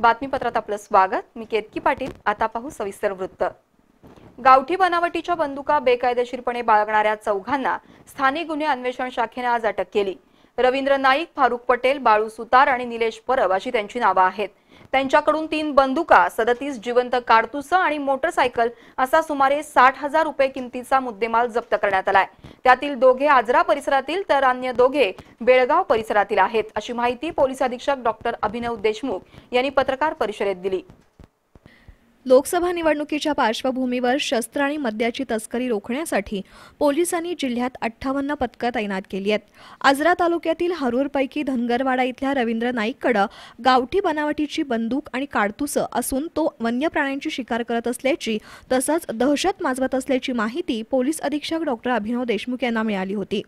बातमीपत्रात आपलं स्वागत. मी केतकी पाटील. आता पाहू सविस्तर वृत्त. गावठी बनावटीच्या बंदुका बेकायदेशीरपणे बाळगणाऱ्या चौघांना स्थानिक गुन्हे अन्वेषण शाखेने आज अटक केली. रवींद्र नाईक फारुख पटेल बाळू सुतार आणि निलेश परब अशी त्यांची नावं आहेत. त्यांच्याकडून तीन बंदुका सदतीस जिवंत कारतुसं आणि मोटरसायकल असा सुमारे साठ हजार रुपये किमतीचा मुद्देमाल जप्त करण्यात आलाय. त्यातील दोघे आजरा परिसरातील तर अन्य दोघे बेळगाव परिसरातील आहेत अशी माहिती पोलीस अधीक्षक डॉक्टर अभिनव देशमुख यांनी पत्रकार परिषदेत दिली. लोकसभा निवडणुकीच्या पार्श्वभूमीवर शस्त्र आणि मद्याची तस्करी रोखण्यासाठी पोलिसांनी जिल्ह्यात अठ्ठावन्न पथकं तैनात केली आहेत. आजरा तालुक्यातील हरूरपैकी धनगरवाडा इथल्या रवींद्र नाईककडं गावठी बनावटीची बंदूक आणि काडतुसं असून तो वन्य प्राण्यांची शिकार करत असल्याची तसंच दहशत माजवत असल्याची माहिती पोलीस अधीक्षक डॉक्टर अभिनव देशमुख यांना मिळाली होती.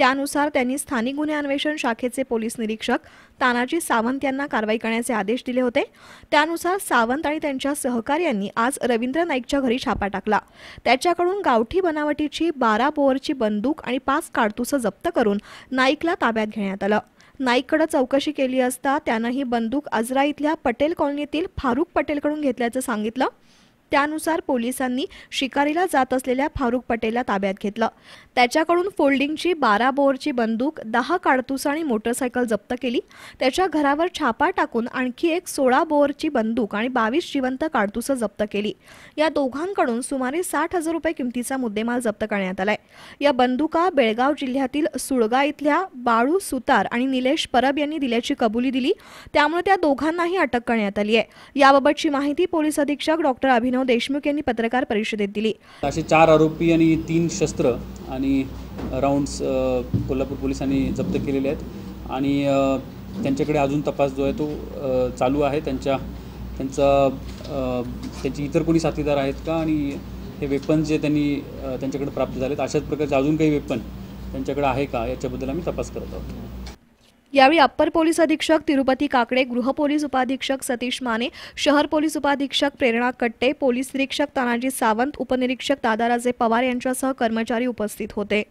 त्यानुसार त्यांनी स्थानिक गुन्हे अन्वेषण शाखेचे पोलीस निरीक्षक तानाजी सावंत यांना कारवाई करण्याचे आदेश दिले होते. त्यानुसार सावंत आणि त्यांच्या सहकार्यांनी आज रवींद्र नाईकच्या घरी छापा टाकला. त्याच्याकडून गावठी बनावटीची बारा बोअरची बंदूक आणि पाच काडतुसं जप्त करून नाईकला ताब्यात घेण्यात आलं. नाईककडे चौकशी केली असता त्यानं ही बंदूक आजरा इथल्या पटेल कॉलनीतील फारुख पटेलकडून घेतल्याचं सांगितलं. त्यानुसार पोलिसांनी शिकारीला जात असलेल्या फारुख पटेलला ताब्यात घेतलं. त्याच्याकडून फोल्डिंगची बारा बोअरची बंदूक दहा काडतूस आणि मोटरसायकल जप्त केली. त्याच्या घरावर छापा टाकून आणखी एक सोळा बोअरची बंदूक आणि बावीस जिवंत काडतुसं जप्त केली. या दोघांकडून सुमारे साठ हजार रुपये किमतीचा मुद्देमाल जप्त करण्यात आलाय. या बंदुका बेळगाव जिल्ह्यातील सुळगा इथल्या बाळू सुतार आणि निलेश परब यांनी दिल्याची कबुली दिली. त्यामुळे त्या दोघांनाही अटक करण्यात आली आहे. याबाबतची माहिती पोलीस अधीक्षक डॉक्टर अभिनव देशमुख यांनी पत्रकार परिषदेत दिली. असे चार आरोपी आणि तीन शस्त्र आणि राऊंड्स कोल्हापूर पोलिसांनी जप्त केलेले आहेत. आणि त्यांच्याकडे अजून तपास जो आहे तो चालू आहे. त्यांच्या त्यांचा त्यांची इतर कोणी साथीदार आहेत का? आणि हे वेपन जे त्यांनी त्यांच्याकडे प्राप्त झालेत अशाच प्रकारचे अजून काही वेपन त्यांच्याकडे आहे का? याच्याबद्दल आम्ही तपास करत आहोत. यावेळी अप्पर पोलीस अधीक्षक तिरुपती काकडे गृह पोलीस उपाधीक्षक सतीश माने शहर पोलीस उपाधीक्षक प्रेरणा कट्टे पोलीस निरीक्षक तानाजी सावंत उपनिरीक्षक दादाराजे पवार यांच्यासह कर्मचारी उपस्थित होते.